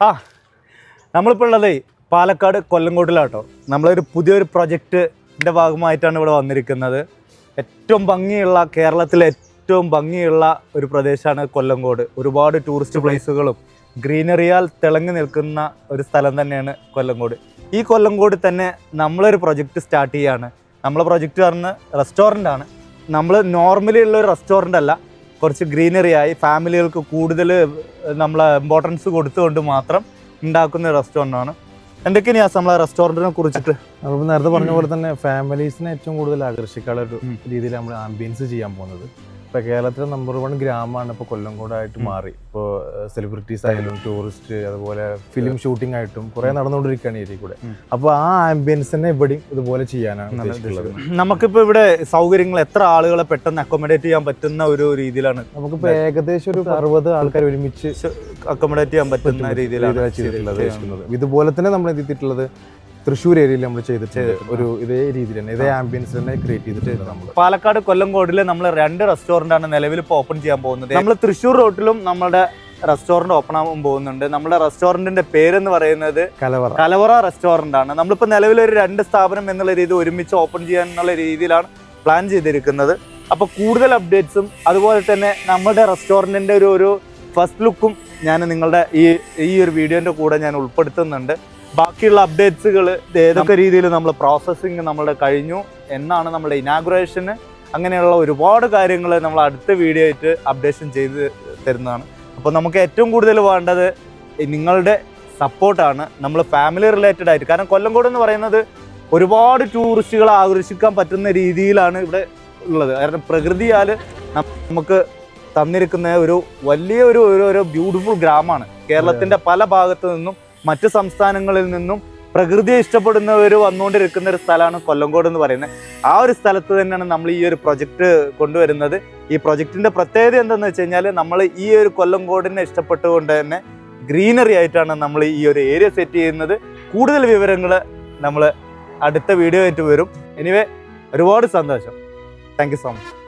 ആ നമ്മളിപ്പോൾ ഉള്ളത് പാലക്കാട് കൊല്ലങ്കോട്ടിലാട്ടോ. നമ്മളൊരു പുതിയൊരു പ്രൊജക്റ്റിന്റെ ഭാഗമായിട്ടാണ് ഇവിടെ വന്നിരിക്കുന്നത്. ഏറ്റവും ഭംഗിയുള്ള കേരളത്തിലെ ഏറ്റവും ഭംഗിയുള്ള ഒരു പ്രദേശമാണ് കൊല്ലങ്കോട്. ഒരുപാട് ടൂറിസ്റ്റ് പ്ലേസുകളും ഗ്രീനറിയാൽ തിളങ്ങി നിൽക്കുന്ന ഒരു സ്ഥലം തന്നെയാണ് കൊല്ലങ്കോട്. ഈ കൊല്ലങ്കോട് തന്നെ നമ്മളൊരു പ്രൊജക്റ്റ് സ്റ്റാർട്ട് ചെയ്യുകയാണ് നമ്മളെ പ്രൊജക്റ്റ് പറഞ്ഞ റെസ്റ്റോറന്റ് ആണ്. നമ്മൾ നോർമലി ഉള്ള ഒരു റെസ്റ്റോറന്റ് അല്ല. കുറച്ച് ഗ്രീനറി ആയി ഫാമിലികൾക്ക് കൂടുതൽ നമ്മൾ ഇമ്പോർട്ടൻസ് കൊടുത്തുകൊണ്ട് മാത്രം ഉണ്ടാക്കുന്ന റെസ്റ്റോറന്റ് ആണ്. എന്തൊക്കെയാണ് നമ്മളെ റെസ്റ്റോറന്റിനെ കുറിച്ചിട്ട്? നമ്മൾ നേരത്തെ പറഞ്ഞ പോലെ തന്നെ ഫാമിലീസിനെ ഏറ്റവും കൂടുതൽ ആകർഷിക്കാനുള്ള ഒരു രീതിയിൽ നമ്മൾ ആംബിയൻസ് ചെയ്യാൻ പോകുന്നത്. ഇപ്പൊ കേരളത്തിലെ നമ്പർ വൺ ഗ്രാമമാണ് ഇപ്പൊ കൊല്ലംകോടായിട്ട്. മാറി. ഇപ്പോൾ സെലിബ്രിറ്റീസ് ആയാലും ടൂറിസ്റ്റ് അതുപോലെ ഫിലിം ഷൂട്ടിംഗ് ആയിട്ടും കുറെ നടന്നുകൊണ്ടിരിക്കുകയാണ് ഏരിയ കൂടെ അപ്പൊ അപ്പോൾ ആ ആംബിയൻസ് തന്നെ ഇവിടെയും ഇതുപോലെ ചെയ്യാനാണ് നമുക്കിപ്പോ നമുക്കിപ്പോൾ ഇവിടെ സൗകര്യങ്ങൾ എത്ര ആളുകളെ പെട്ടെന്ന് അക്കോമഡേറ്റ് ചെയ്യാൻ പറ്റുന്ന ഒരു രീതിയിലാണ്? നമുക്കിപ്പോൾ ഏകദേശം ഒരു അറുപത് ആൾക്കാർ ഒരുമിച്ച് അക്കോമഡേറ്റ് ചെയ്യാൻ പറ്റുന്ന രീതിയിലാണ് ചെയ്തിട്ടുള്ളത്. ഇതുപോലെ തന്നെ നമ്മൾ എത്തിയിട്ടുള്ളത് തൃശ്ശൂർ ഏരിയയിൽ നമ്മൾ ചെയ്തിട്ട് ഒരു ഇതേ രീതിയിൽ തന്നെ ഇതേ ആംബിയൻസ് തന്നെ ക്രിയേറ്റ് ചെയ്തിട്ട് നമ്മൾ പാലക്കാട് കൊല്ലംകോടിൽ നമ്മൾ രണ്ട് റെസ്റ്റോറന്റ് ആണ് നിലവിൽ ഇപ്പോൾ ഓപ്പൺ ചെയ്യാൻ പോകുന്നത്. നമ്മൾ തൃശ്ശൂർ റോട്ടിലും നമ്മുടെ റെസ്റ്റോറന്റ് ഓപ്പൺ ആവാൻ പോകുന്നുണ്ട്. നമ്മുടെ റെസ്റ്റോറന്റിന്റെ പേരെന്ന് പറയുന്നത് കലവറ. കലവറ റെസ്റ്റോറന്റ് ആണ്. നമ്മളിപ്പോൾ നിലവിൽ ഒരു രണ്ട് സ്ഥാപനം എന്നുള്ള രീതി ഒരുമിച്ച് ഓപ്പൺ ചെയ്യാൻ എന്നുള്ള രീതിയിലാണ് പ്ലാൻ ചെയ്തിരിക്കുന്നത്. അപ്പോൾ കൂടുതൽ അപ്ഡേറ്റ്സും അതുപോലെ തന്നെ നമ്മുടെ റെസ്റ്റോറന്റിന്റെ ഒരു ഒരു ഫസ്റ്റ് ലുക്കും ഞാൻ നിങ്ങളുടെ ഈ ഈ ഒരു വീഡിയോന്റെ കൂടെ ഞാൻ ഉൾപ്പെടുത്തുന്നുണ്ട്. ബാക്കിയുള്ള അപ്ഡേറ്റ്സുകൾ ഏതൊക്കെ രീതിയിൽ നമ്മൾ പ്രോസസ്സിങ് നമ്മളുടെ കഴിഞ്ഞു എന്നാണ് നമ്മുടെ ഇനാഗുറേഷന് അങ്ങനെയുള്ള ഒരുപാട് കാര്യങ്ങൾ നമ്മൾ അടുത്ത വീഡിയോ ആയിട്ട് അപ്ഡേഷൻ ചെയ്ത് തരുന്നതാണ്. അപ്പോൾ നമുക്ക് ഏറ്റവും കൂടുതൽ വേണ്ടത് നിങ്ങളുടെ സപ്പോർട്ടാണ് നമ്മൾ ഫാമിലി റിലേറ്റഡ് ആയിട്ട്. കാരണം കൊല്ലംകോട് എന്ന് പറയുന്നത് ഒരുപാട് ടൂറിസ്റ്റുകളെ ആകർഷിക്കാൻ പറ്റുന്ന രീതിയിലാണ് ഇവിടെ ഉള്ളത്. കാരണം പ്രകൃതിയാൽ നമുക്ക് തന്നിരിക്കുന്ന ഒരു വലിയ ഒരു ഒരു- ഒരു ബ്യൂട്ടിഫുൾ ഗ്രാമമാണ്. കേരളത്തിന്റെ പല ഭാഗത്തു നിന്നും മറ്റ് സംസ്ഥാനങ്ങളിൽ നിന്നും പ്രകൃതിയെ ഇഷ്ടപ്പെടുന്നവർ വന്നുകൊണ്ടിരിക്കുന്ന ഒരു സ്ഥലമാണ് കൊല്ലംകോട് എന്ന് പറയുന്നത്. ആ ഒരു സ്ഥലത്ത് തന്നെയാണ് നമ്മൾ ഈ ഒരു പ്രൊജക്റ്റ് കൊണ്ടുവരുന്നത്. ഈ പ്രൊജക്റ്റിന്റെ പ്രത്യേകത എന്താണെന്ന് വെച്ച് കഴിഞ്ഞാൽ നമ്മൾ ഈ ഒരു കൊല്ലംകോടിനെ ഇഷ്ടപ്പെട്ടുകൊണ്ട് തന്നെ ഗ്രീനറി ആയിട്ടാണ് നമ്മൾ ഈ ഒരു ഏരിയ സെറ്റ് ചെയ്യുന്നത്. കൂടുതൽ വിവരങ്ങൾ നമ്മൾ അടുത്ത വീഡിയോ ആയിട്ട് വരും. എനിവേ ഒരുപാട് സന്തോഷം. Thank so much